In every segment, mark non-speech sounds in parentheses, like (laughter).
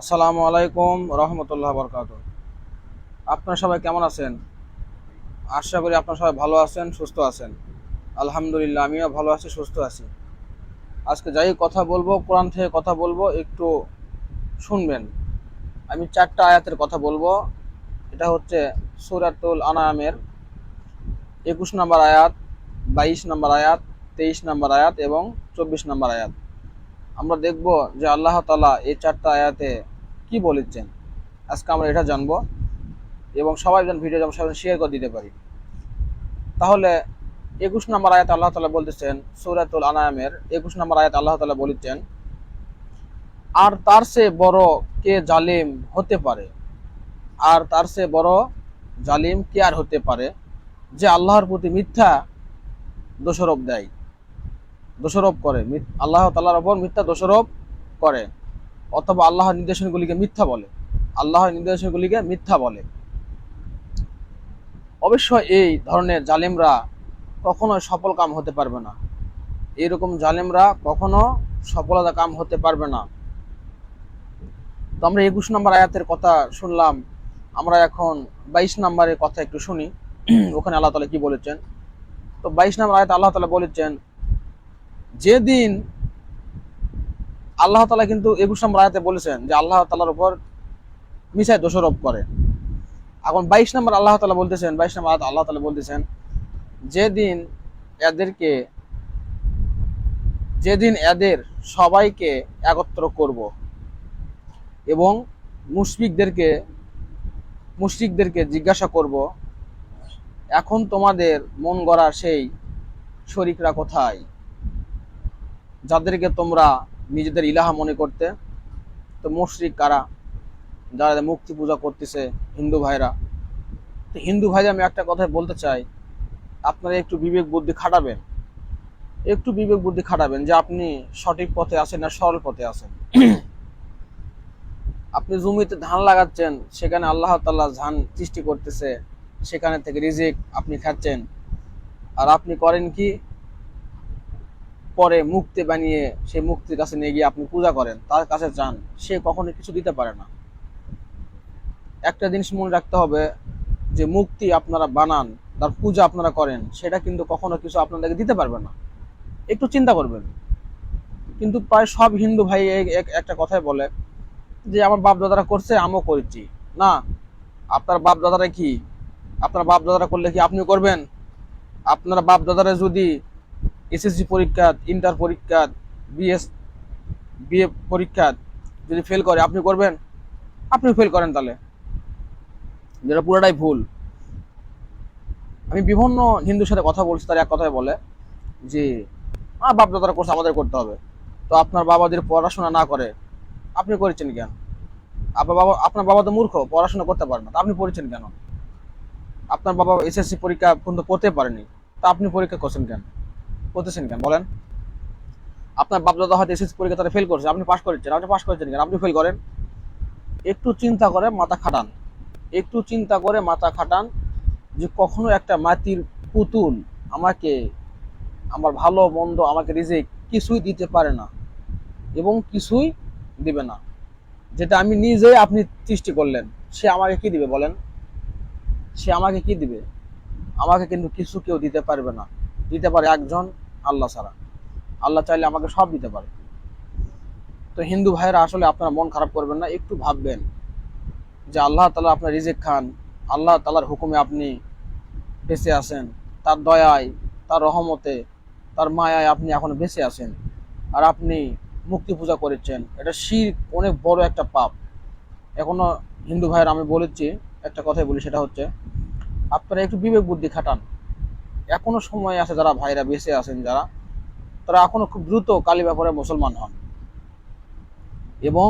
আসসালামু আলাইকুম রহমতুল্লাহ বরকাত। আপনারা সবাই কেমন আছেন? আশা করি আপনারা সবাই ভালো আছেন, সুস্থ আছেন। আলহামদুলিল্লাহ, আমিও ভালো আছি, সুস্থ আছি। আজকে যাই কথা বলব, কোরআন থেকে কথা বলব, একটু শুনবেন। আমি চারটা আয়াতের কথা বলব। এটা হচ্ছে সুরাতুল আনামের একুশ নম্বর আয়াত, বাইশ নম্বর আয়াত, তেইশ নম্বর আয়াত এবং চব্বিশ নম্বর আয়াত। আমরা দেখব যে আল্লাহ তালা এই চারটা আয়াতে কি বলেছেন? আজকে আমরা এটা জানব এবং সবাই যেন ভিডিও যেন সবাই শেয়ার করে দিতে পারি। তাহলে একুশ নম্বর আয়াত আল্লাহ তালা বলতেছেন, সৌরাতুল আনায়ামের একুশ নম্বর আয়াত আল্লাহ তালা বলেছেন, আর তার সে বড় কে জালিম হতে পারে? আর তার সে বড় জালিম কে আর হতে পারে? যে আল্লাহর প্রতি মিথ্যা দোষারোপ দেয়। দোষারোপ করে আল্লাহ তাল্লাহর ওপর মিথ্যা দোষারোপ করে। অথবা আল্লাহর নির্দেশনগুলিকে মিথ্যা বলে। আল্লাহর নির্দেশনগুলিকে মিথ্যা বলে। অবশ্য এই ধরনের জালেমরা কখনো সফল কাম হতে পারবে না। এইরকম জালেমরা কখনো সফলতা কাম হতে পারবে না। তো আমরা একুশ নম্বর আয়াতের কথা শুনলাম। আমরা এখন বাইশ নম্বরের কথা একটু শুনি। ওখানে আল্লাহ তালা কি বলেছেন? তো বাইশ নম্বর আয়াত আল্লাহ তালা বলেছেন, যেদিন আল্লাহ তালা কিন্তু একুশ আয়াতে বলেছেন যে আল্লাহ তালার উপর মিশায় দোষারোপ করে। এখন বাইশ নম্বর আল্লাহ তালা বলতেছেন, বাইশ নম্বর আয়াত আল্লাহ তালা বলতেছেন, যেদিন এদেরকে, যেদিন এদের সবাইকে একত্র করব এবং মুশফিকদেরকে মুশরিকদেরকে জিজ্ঞাসা করব, এখন তোমাদের মন গড়া সেই শরিকরা কোথায়? যাদেরকে তোমরা নিজেদের ইলাহা মনে করতে। তো মুশরিক কারা? যারা মুক্তি পূজা করতেছে, হিন্দু ভাইরা। তো হিন্দু ভাই আমি একটা কথাই বলতে চাই। আপনারা একটু বিবেক বুদ্ধি খাটাবেন। একটু বিবেক বুদ্ধি খাটাবেন যে আপনি সঠিক পথে আছেন না সরল পথে আছেন। আপনি জমিতে ধান লাগাচ্ছেন, সেখানে আল্লাহ তাল্লাহ ধান সৃষ্টি করতেছে, সেখানে থেকে রিজিক আপনি খাচ্ছেন। আর আপনি করেন কি? পরে মুক্তি বানিয়ে সে মুক্তির কাছে নিয়ে গিয়ে আপনি পূজা করেন, তার কাছে যান, সে কখনো কিছু দিতে পারে না। একটা জিনিস মনে রাখতে হবে যে মুক্তি আপনারা বানান, তার পূজা আপনারা করেন, সেটা কিন্তু কখনো কিছু আপনাদেরকে দিতে পারবে না। একটু চিন্তা করবেন। কিন্তু প্রায় সব হিন্দু ভাই একটা কথাই বলে যে, আমার বাপ দাদারা করছে, আমিও করছি। না, আপনার বাপ দাদারা কি? আপনার বাপ দাদারা করলে কি আপনিও করবেন? আপনার বাপ দাদারা যদি এসএসসি পরীক্ষা, ইন্টার পরীক্ষা বিএস বিএ পরীক্ষা যদি ফেল করে, আপনি করবেন? আপনি ফেল করেন তাহলে। যেটা পুরোটাই ভুল। আমি বিভিন্ন হিন্দুর সাথে কথা বলছি, তার এক কথাই বলে যে আহ বাপ দাদারা করছে আমাদের করতে হবে। তো আপনার বাবা যদি পড়াশোনা না করে, আপনি করেছেন কেন? আপনার বাবা আপনার বাবা তো মূর্খ, পড়াশোনা করতে পারে না। তা আপনি পড়েছেন কেন? আপনার বাবা এসএসসি পরীক্ষা পর্যন্ত পড়তে পারেনি। তা আপনি পরীক্ষা করছেন কেন? করতেছেন কেন? বলেন। আপনার বাপ দাদা হয়তো এসএসসি পরীক্ষা তারা ফেল করছে, আপনি পাশ করেছেন, আপনি পাশ করেছেন কেন? আপনি ফেল করেন। একটু চিন্তা করে মাথা খাটান। একটু চিন্তা করে মাথা খাটান যে কখনো একটা মাটির পুতুল আমাকে আমার ভালো, মন্দ, আমাকে রিজিক কিছুই দিতে পারে না এবং কিছুই দিবে না। যেটা আমি নিজে আপনি সৃষ্টি করলেন, সে আমাকে কি দিবে বলেন? সে আমাকে কি দিবে? আমাকে কিন্তু কিছু কেউ দিতে পারবে না। দিতে পারে একজন আল্লাহ ছাড়া। আল্লাহ চাইলে আমাকে সব দিতে পারে। তো হিন্দু ভাইয়েরা, আসলে আপনারা মন খারাপ করবেন না, একটু ভাববেন যে আল্লাহ তালা আপনার রিজেক খান, আল্লাহ তালার হুকুমে আপনি বেঁচে আছেন, তার দয়ায়, তার রহমতে, তার মায়ায় আপনি এখন বেঁচে আছেন আর আপনি মুক্তি পূজা করেছেন। এটা শির অনেক বড় একটা পাপ। এখনও হিন্দু ভাইয়ের আমি বলেছি, একটা কথাই বলি, সেটা হচ্ছে, আপনারা একটু বিবেক বুদ্ধি খাটান। এখনও সময় আছে যারা ভাইরা বেঁচে আছেন যারা, তারা এখনও খুব দ্রুত কালী ব্যাপারে মুসলমান হন। এবং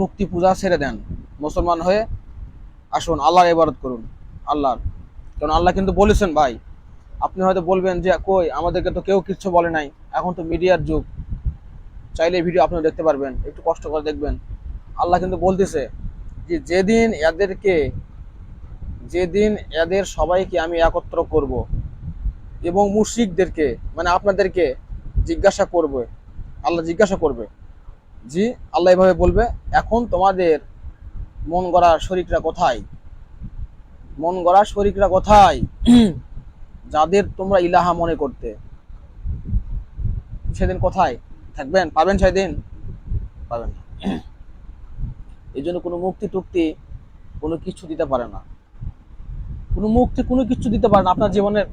মুক্তি পূজা ছেড়ে দেন। মুসলমান হয়ে আসুন, আল্লাহর ইবাদত করুন, আল্লাহর। কারণ আল্লাহ কিন্তু বলেছেন, ভাই, আপনি হয়তো বলবেন যে, কই, আমাদেরকে তো কেউ কিচ্ছু বলে নাই। এখন তো মিডিয়ার যুগ। চাইলে ভিডিও আপনি দেখতে পারবেন, একটু কষ্ট করে দেখবেন। আল্লাহ কিন্তু বলতেছে যে, যেদিন এদেরকে, যেদিন এদের সবাইকে আমি একত্র করব এবং মুশরিকদেরকে মানে আপনাদেরকে জিজ্ঞাসা করবে। আল্লাহ জিজ্ঞাসা করবে জি আল্লাহ এভাবে বলবে এখন তোমাদের মন গড়া শরিকরা কোথায়? মন গড়া শরিকরা কোথায়? (clears throat) যাদের তোমরা ইলাহা মনে করতে। সেদিন কোথায়? থাকবেন? পাবেন সেদিন? পাবেন না। (clears throat) এই জন্য কোনো মুক্তি টুক্তি কোনো কিছু দিতে পারে না। কোনো মুক্তি কোনো কিছু দিতে পারে না। আপনার জীবনের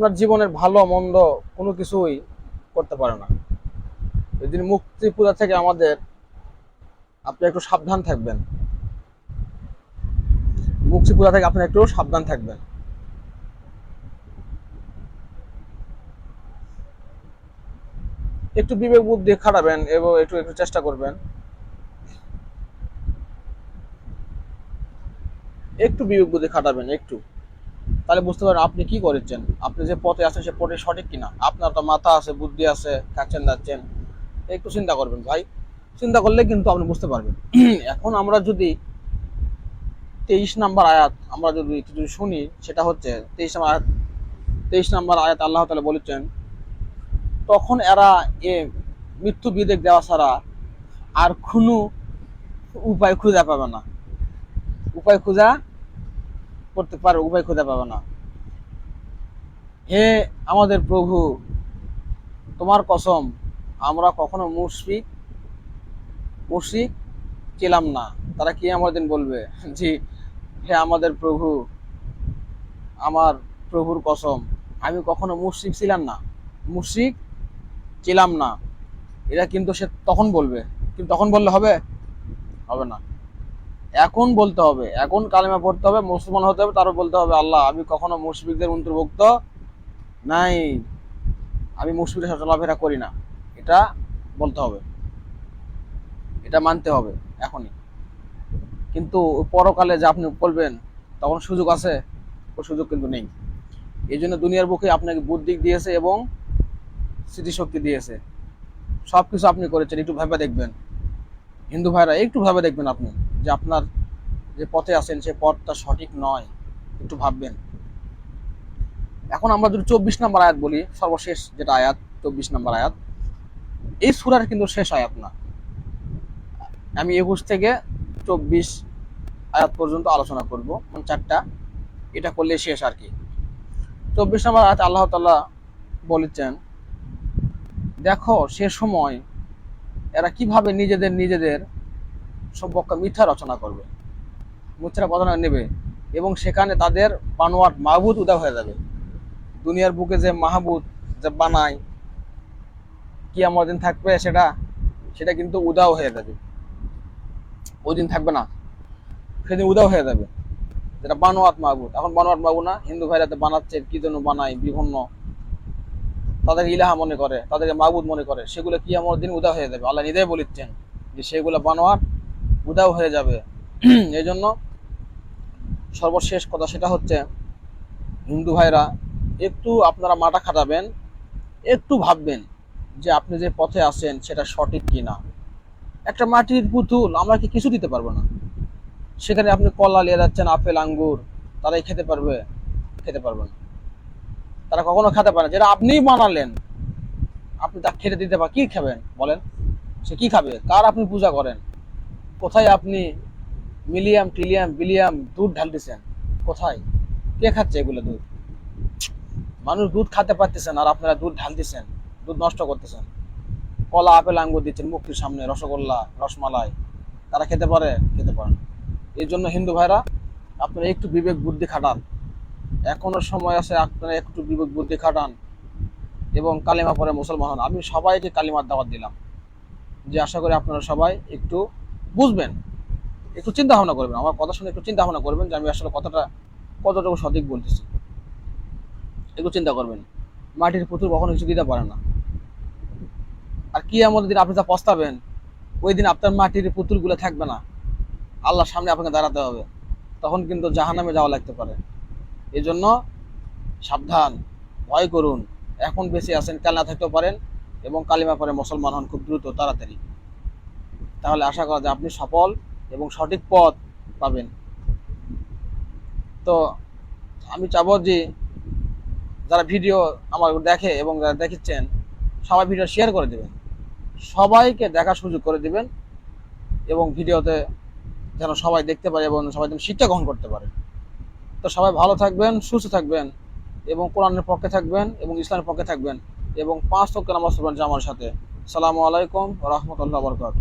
আপনার জীবনের ভালো, মন্দ কোনো কিছুই করতে পারে না। এই দিন মুক্তি পূজা থেকে আমাদের আপনি একটু সাবধান থাকবেন। মুক্তি পূজা থেকে আপনি একটু সাবধান থাকবেন। একটু বিবেক বুদ্ধি খাটাবেন এবং একটু একটু চেষ্টা করবেন। একটু বিবেক বুদ্ধি খাটাবেন, একটু। তাহলে বুঝতে পারেন আপনি কি করেছেন? আপনি যে পথে আছেন সে পথে সঠিক কিনা? আপনার তো মাথা আছে, বুদ্ধি আছে, খাচ্ছেন যাচ্ছেন একটু চিন্তা করবেন ভাই। চিন্তা করলে কিন্তু আপনি বুঝতে পারবেন। (clears throat) এখন আমরা যদি তেইশ নাম্বার আয়াত, আমরা যদি যদি শুনি, সেটা হচ্ছে তেইশ নাম্বার আয়াত, তেইশ নাম্বার আয়াত আল্লাহ তালা বলেছেন, তখন এরা এ মৃত্যু বিবেক দেওয়া ছাড়া আর কোনো উপায় খুঁজে পাবে না। উপায় খুঁজা করতে পারে উপায় খুঁজে পাবে না। হে আমাদের প্রভু, তোমার কসম, আমরা কখনো মুশরিক মুশরিক ছিলাম না। তারা কি আমার দিন বলবে? জি, হে আমাদের প্রভু, আমার প্রভুর কসম, আমি কখনো মুশরিক ছিলাম না। মুশরিক ছিলাম না। এটা কিন্তু সে তখন বলবে। কিন্তু তখন বললে হবে? হবে না। এখন বলতে হবে, এখন কালেমা পড়তে হবে, মুসলমান হতে হবে, তারপর বলতে হবে, আল্লাহ, আমি কখনো মুশফিকদের অন্তর্ভুক্ত নাই। আমি মুশফিকের সাথে চলাফেরা করি না। এটা বলতে হবে। এটা মানতে হবে, এখনই। কিন্তু পরকালে যে আপনি বলবেন, তখন সুযোগ আছে ও সুযোগ কিন্তু নেই। এই জন্য দুনিয়ার বুকে আপনাকে বুদ্ধি দিয়েছে এবং স্মৃতিশক্তি দিয়েছে। সব কিছু আপনি করেছেন, একটু ভেবে দেখবেন। হিন্দু ভাইরা, একটু ভেবে দেখবেন আপনি। যে আপনার যে পথে আছেন, সে পথটা সঠিক নয়, একটু ভাববেন। এখন আমরা যদি চব্বিশ নম্বর আয়াত বলি, সর্বশেষ যেটা আয়াত, চব্বিশ নম্বর আয়াত, এই সুরার কিন্তু শেষ আয়াত না। আমি একুশ থেকে চব্বিশ আয়াত পর্যন্ত আলোচনা করব চারটা, এটা করলে শেষ আর কি। চব্বিশ নম্বর আয়াত আল্লাহ তাল্লাহ বলেছেন, দেখো সে সময় এরা কীভাবে নিজেদের নিজেদের সম্পর্কে মিথ্যা রচনা করবে। মিথ্যা রচনা নেবে এবং সেখানে তাদের বানোয়ার মাহবুদ উদা হয়ে যাবে। দুনিয়ার বুকে যে মাহবুদ যে বানায়, কি আমার দিন থাকবে সেটা সেটা কিন্তু উদাও হয়ে যাবে। ওই দিন থাকবে না। সেদিন উদাও হয়ে যাবে। যেটা বানোয়াত মাহবুদ। এখন বানোয়াত মাহবুদ না, হিন্দু ভাইরাতে বানাচ্ছে, কি জন্য বানায়, বিভিন্ন। তাদের ইলাহা মনে করে, তাদেরকে মাহবুদ মনে করে, সেগুলো কি আমার দিন উদা হয়ে যাবে? আল্লাহ নিজেই বলিচ্ছেন যে সেগুলো বানোয়ার উদাও হয়ে যাবে। (clears throat) এই জন্য সর্বশেষ কথা সেটা হচ্ছে, হিন্দু ভাইরা, একটু আপনারা মাটা খাটাবেন, একটু ভাববেন যে আপনি যে পথে আছেন সেটা সঠিক কি না একটা মাটির পুতুল আমরা কি কিছু দিতে পারব না? সেখানে আপনি কলা নিয়ে যাচ্ছেন, আপেল, আঙ্গুর, তারাই খেতে পারবে খেতে পারবে না। তারা কখনো খেতে পারে না। যেটা আপনিই বানালেন, আপনি তা খেতে দিতে পার কি খাবেন বলেন? সে কি খাবে? কার আপনি পূজা করেন? কোথায় আপনি মিলিয়াম, ট্রিলিয়াম, বিলিয়াম দুধ ঢালতেছেন? কোথায়? কে খাচ্ছে এগুলো দুধ? মানুষ দুধ খেতে পারতেছেন আর আপনারা দুধ ঢালতেছেন, দুধ নষ্ট করতেছেন। কলা, আপেল, আঙ্গুর দিচ্ছেন মুক্তির সামনে, রসগোল্লা, রসমালাই। তারা খেতে পারে? খেতে পারেন এই জন্য হিন্দু ভাইরা, আপনারা একটু বিবেক বুদ্ধি খাটান। এখনও সময় আছে আপনারা একটু বিবেক বুদ্ধি খাটান এবং কালিমা পরে মুসলমান আমি সবাইকে কালিমার দাওয়াত দিলাম। যে আশা করি আপনারা সবাই একটু বুঝবেন, একটু চিন্তা ভাবনা করবেন, আমার কথা শুনে একটু চিন্তা ভাবনা করবেন যে আমি আসলে কথাটা কতটুকু সঠিক বলতেছি। একটু চিন্তা করবেন, মাটির পুতুল কখনো কিছু দিতে পারে না। আর কি এমন দিন আপনি যা পস্তাবেন, ওই দিন আপনার মাটির পুতুলগুলো থাকবে না। আল্লাহর সামনে আপনাকে দাঁড়াতে হবে, তখন কিন্তু জাহান্নামে যাওয়া লাগতে পারে। এই জন্য সাবধান, ভয় করুন, এখন বেশি আছেন, কাল না থাকতেও পারেন এবং কালিমা পরে মুসলমান হন খুব দ্রুত, তাড়াতাড়ি। তাহলে আশা করা যায় আপনি সফল এবং সঠিক পথ পাবেন। তো আমি চাবো যে যারা ভিডিও আমার দেখে এবং যারা দেখেছেন, সবাই ভিডিও শেয়ার করে দেবেন। সবাইকে দেখার সুযোগ করে দিবেন এবং ভিডিওতে যেন সবাই দেখতে পারে এবং সবাই যেন শিক্ষা গ্রহণ করতে পারে। তো সবাই ভালো থাকবেন, সুস্থ থাকবেন এবং কোরআনের পক্ষে থাকবেন এবং ইসলামের পক্ষে থাকবেন এবং পাঁচ তক্ক নামাজ পড়বেন জামার সাথে। সালামু আলাইকুম রহমতুল্লাহ বরকাত